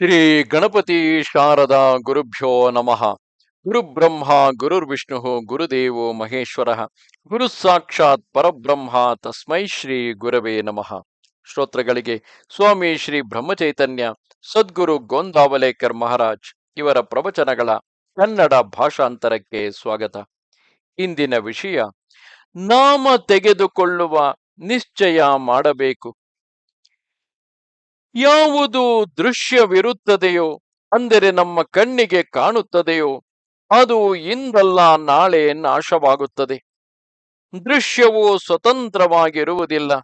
ಶ್ರೀ ಗಣಪತಿ ಶಾರದಾ ಗುರುಭ್ಯೋ ನಮಃ. ಗುರುಬ್ರಹ್ಮ ಗುರುರ್ವಿಷ್ಣು ಗುರುದೇವೋ ಮಹೇಶ್ವರ, ಗುರು ಸಾಕ್ಷಾತ್ ಪರಬ್ರಹ್ಮ, ತಸ್ಮೈ ಶ್ರೀ ಗುರವೇ ನಮಃ. ಶ್ರೋತ್ರಗಳಿಗೆ ಸ್ವಾಮಿ ಶ್ರೀ ಬ್ರಹ್ಮಚೈತನ್ಯ, ಸದ್ಗುರು ಗೋಂದಾವಲೇಕರ್ ಮಹಾರಾಜ್ ಇವರ ಪ್ರವಚನಗಳ ಕನ್ನಡ ಭಾಷಾಂತರಕ್ಕೆ ಸ್ವಾಗತ. ಇಂದಿನ ವಿಷಯ, ನಾಮ ತೆಗೆದುಕೊಳ್ಳುವ ನಿಶ್ಚಯ ಮಾಡಬೇಕು. ಯಾವುದು ದೃಶ್ಯವಿರುತ್ತದೆಯೋ ಅಂದರೆ ನಮ್ಮ ಕಣ್ಣಿಗೆ ಕಾಣುತ್ತದೆಯೋ ಅದು ಇಂದಲ್ಲ ನಾಳೆ ನಾಶವಾಗುತ್ತದೆ. ದೃಶ್ಯವು ಸ್ವತಂತ್ರವಾಗಿರುವುದಿಲ್ಲ.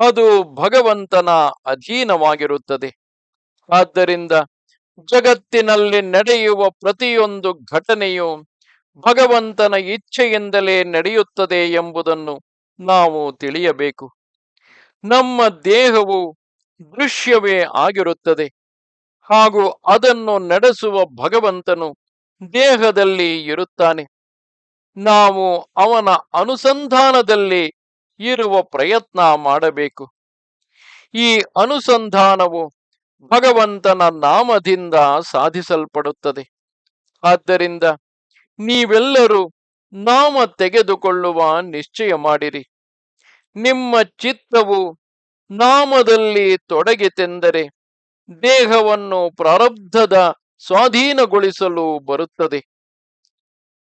ಅದು ಭಗವಂತನ ಅಧೀನವಾಗಿರುತ್ತದೆ. ಆದ್ದರಿಂದ ಜಗತ್ತಿನಲ್ಲಿ ನಡೆಯುವ ಪ್ರತಿಯೊಂದು ಘಟನೆಯು ಭಗವಂತನ ಇಚ್ಛೆಯಿಂದಲೇ ನಡೆಯುತ್ತದೆ ಎಂಬುದನ್ನು ನಾವು ತಿಳಿಯಬೇಕು. ನಮ್ಮ ದೇಹವು ದೃಶ್ಯವೇ ಆಗಿರುತ್ತದೆ. ಹಾಗೂ ಅದನ್ನು ನಡೆಸುವ ಭಗವಂತನು ದೇಹದಲ್ಲಿ ಇರುತ್ತಾನೆ. ನಾವು ಅವನ ಅನುಸಂಧಾನದಲ್ಲಿ ಇರುವ ಪ್ರಯತ್ನ ಮಾಡಬೇಕು. ಈ ಅನುಸಂಧಾನವು ಭಗವಂತನ ನಾಮದಿಂದ ಸಾಧಿಸಲ್ಪಡುತ್ತದೆ. ಆದ್ದರಿಂದ ನೀವೆಲ್ಲರೂ ನಾಮ ತೆಗೆದುಕೊಳ್ಳುವ ನಿಶ್ಚಯ ಮಾಡಿರಿ. ನಿಮ್ಮ ಚಿತ್ತವು ನಾಮದಲ್ಲಿ ತೊಡಗಿತೆಂದರೆ ದೇಹವನ್ನು ಪ್ರಾರಬ್ಧದ ಸ್ವಾಧೀನಗೊಳಿಸಲು ಬರುತ್ತದೆ.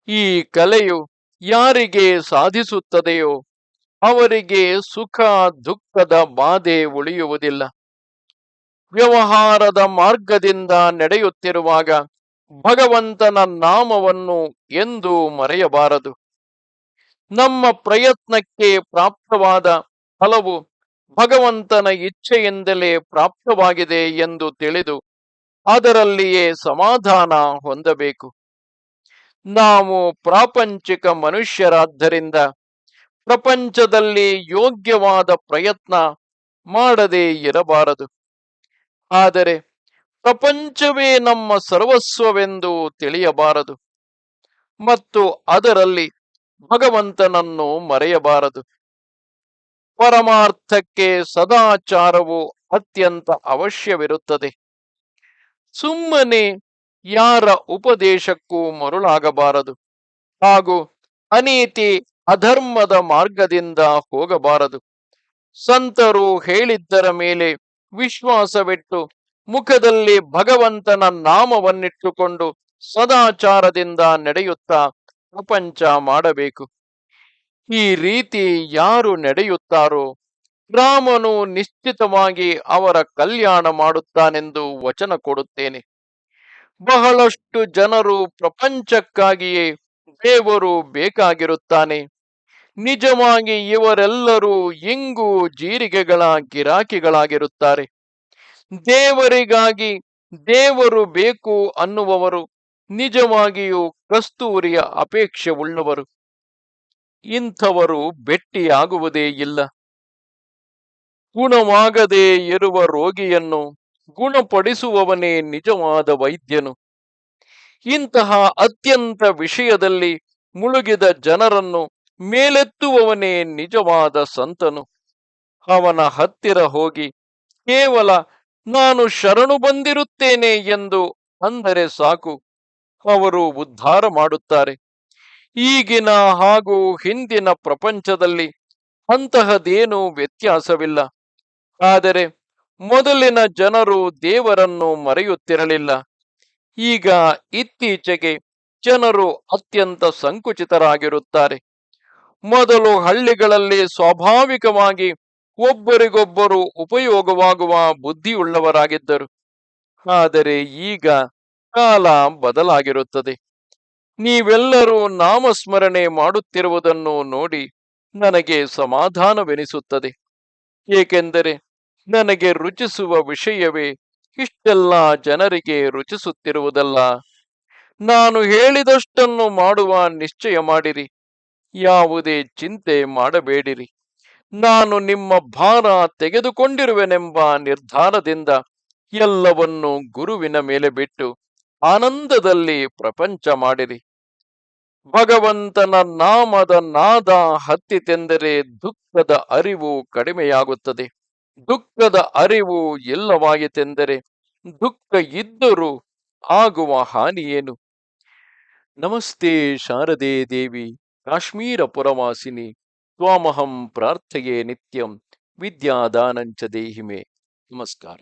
ಈ ಕಲೆಯು ಯಾರಿಗೆ ಸಾಧಿಸುತ್ತದೆಯೋ ಅವರಿಗೆ ಸುಖ ದುಃಖದ ಬಾಧೆ ಉಳಿಯುವುದಿಲ್ಲ. ವ್ಯವಹಾರದ ಮಾರ್ಗದಿಂದ ನಡೆಯುತ್ತಿರುವಾಗ ಭಗವಂತನ ನಾಮವನ್ನು ಎಂದು ಮರೆಯಬಾರದು. ನಮ್ಮ ಪ್ರಯತ್ನಕ್ಕೆ ಪ್ರಾಪ್ತವಾದ ಫಲವು ಭಗವಂತನ ಇಚ್ಛೆಯಿಂದಲೇ ಪ್ರಾಪ್ತವಾಗಿದೆ ಎಂದು ತಿಳಿದು ಅದರಲ್ಲಿಯೇ ಸಮಾಧಾನ ಹೊಂದಬೇಕು. ನಾವು ಪ್ರಾಪಂಚಿಕ ಮನುಷ್ಯರಾದ್ದರಿಂದ ಪ್ರಪಂಚದಲ್ಲಿ ಯೋಗ್ಯವಾದ ಪ್ರಯತ್ನ ಮಾಡದೇ ಇರಬಾರದು. ಆದರೆ ಪ್ರಪಂಚವೇ ನಮ್ಮ ಸರ್ವಸ್ವವೆಂದು ತಿಳಿಯಬಾರದು ಮತ್ತು ಅದರಲ್ಲಿ ಭಗವಂತನನ್ನು ಮರೆಯಬಾರದು. ಪರಮಾರ್ಥಕ್ಕೆ ಸದಾಚಾರವು ಅತ್ಯಂತ ಅವಶ್ಯವಿರುತ್ತದೆ. ಸುಮ್ಮನೆ ಯಾರ ಉಪದೇಶಕ್ಕೂ ಮರುಳಾಗಬಾರದು ಹಾಗೂ ಅನೀತಿ ಅಧರ್ಮದ ಮಾರ್ಗದಿಂದ ಹೋಗಬಾರದು. ಸಂತರು ಹೇಳಿದ್ದರ ಮೇಲೆ ವಿಶ್ವಾಸವಿಟ್ಟು ಮುಖದಲ್ಲಿ ಭಗವಂತನ ನಾಮವನ್ನಿಟ್ಟುಕೊಂಡು ಸದಾಚಾರದಿಂದ ನಡೆಯುತ್ತಾ ಪ್ರಪಂಚ ಮಾಡಬೇಕು. ಈ ರೀತಿ ಯಾರು ನಡೆಯುತ್ತಾರೋ ರಾಮನು ನಿಶ್ಚಿತವಾಗಿ ಅವರ ಕಲ್ಯಾಣ ಮಾಡುತ್ತಾನೆಂದು ವಚನ ಕೊಡುತ್ತೇನೆ. ಬಹಳಷ್ಟು ಜನರು ಪ್ರಪಂಚಕ್ಕಾಗಿಯೇ ದೇವರು ಬೇಕಾಗಿರುತ್ತಾನೆ. ನಿಜವಾಗಿ ಇವರೆಲ್ಲರೂ ಇಂಗು ಜೀರಿಗೆಗಳ ಗಿರಾಕಿಗಳಾಗಿರುತ್ತಾರೆ. ದೇವರಿಗಾಗಿ ದೇವರು ಬೇಕು ಅನ್ನುವವರು ನಿಜವಾಗಿಯೂ ಕಸ್ತೂರಿಯ ಅಪೇಕ್ಷೆ ಉಳ್ಳವರು ಇಂಥವರು ಭೆಟ್ಟಿಯಾಗುವುದೇ ಇಲ್ಲ. ಗುಣವಾಗದೇ ಇರುವ ರೋಗಿಯನ್ನು ಗುಣಪಡಿಸುವವನೇ ನಿಜವಾದ ವೈದ್ಯನು. ಇಂತಹ ಅತ್ಯಂತ ವಿಷಯದಲ್ಲಿ ಮುಳುಗಿದ ಜನರನ್ನು ಮೇಲೆತ್ತುವವನೇ ನಿಜವಾದ ಸಂತನು. ಅವನ ಹತ್ತಿರ ಹೋಗಿ, ಕೇವಲ ನಾನು ಶರಣು ಬಂದಿರುತ್ತೇನೆ ಎಂದು ಅಂದರೆ ಸಾಕು, ಅವರು ಉದ್ಧಾರ ಮಾಡುತ್ತಾರೆ. ಈಗಿನ ಹಾಗೂ ಹಿಂದಿನ ಪ್ರಪಂಚದಲ್ಲಿ ಅಂತಹದೇನೂ ವ್ಯತ್ಯಾಸವಿಲ್ಲ. ಆದರೆ ಮೊದಲಿನ ಜನರು ದೇವರನ್ನು ಮರೆಯುತ್ತಿರಲಿಲ್ಲ. ಈಗ ಇತ್ತೀಚೆಗೆ ಜನರು ಅತ್ಯಂತ ಸಂಕುಚಿತರಾಗಿರುತ್ತಾರೆ. ಮೊದಲು ಹಳ್ಳಿಗಳಲ್ಲಿ ಸ್ವಾಭಾವಿಕವಾಗಿ ಒಬ್ಬರಿಗೊಬ್ಬರು ಉಪಯೋಗವಾಗುವ ಬುದ್ಧಿಯುಳ್ಳವರಾಗಿದ್ದರು. ಆದರೆ ಈಗ ಕಾಲ ಬದಲಾಗಿರುತ್ತದೆ. ನೀವೆಲ್ಲರೂ ನಾಮಸ್ಮರಣೆ ಮಾಡುತ್ತಿರುವುದನ್ನು ನೋಡಿ ನನಗೆ ಸಮಾಧಾನವೆನಿಸುತ್ತದೆ. ಏಕೆಂದರೆ ನನಗೆ ರುಚಿಸುವ ವಿಷಯವೇ ಇಷ್ಟೆಲ್ಲ ಜನರಿಗೆ ರುಚಿಸುತ್ತಿರುವುದಲ್ಲ. ನಾನು ಹೇಳಿದಷ್ಟನ್ನು ಮಾಡುವ ನಿಶ್ಚಯ ಮಾಡಿರಿ. ಯಾವುದೇ ಚಿಂತೆ ಮಾಡಬೇಡಿರಿ. ನಾನು ನಿಮ್ಮ ಭಾರ ತೆಗೆದುಕೊಂಡಿರುವೆನೆಂಬ ನಿರ್ಧಾರದಿಂದ ಎಲ್ಲವನ್ನೂ ಗುರುವಿನ ಮೇಲೆ ಬಿಟ್ಟು ಆನಂದದಲ್ಲಿ ಪ್ರಪಂಚ ಮಾಡಿರಿ. ಭಗವಂತನ ನಾಮದ ನಾದ ಹತ್ತಿತೆಂದರೆ ದುಃಖದ ಅರಿವು ಕಡಿಮೆಯಾಗುತ್ತದೆ. ದುಃಖದ ಅರಿವು ಇಲ್ಲವಾಯಿತೆಂದರೆ ದುಃಖ ಇದ್ದರೂ ಆಗುವ ಹಾನಿಯೇನು ನಮಸ್ತೆ ಶಾರದೆ ದೇವಿ, ಕಾಶ್ಮೀರ ಪುರವಾಸಿನಿ, ತ್ವಾಮಹಂ ಪ್ರಾರ್ಥೆಯೇ ನಿತ್ಯಂ, ವಿದ್ಯಾದಾನಂಚ ದೇಹಿಮೆ. ನಮಸ್ಕಾರ.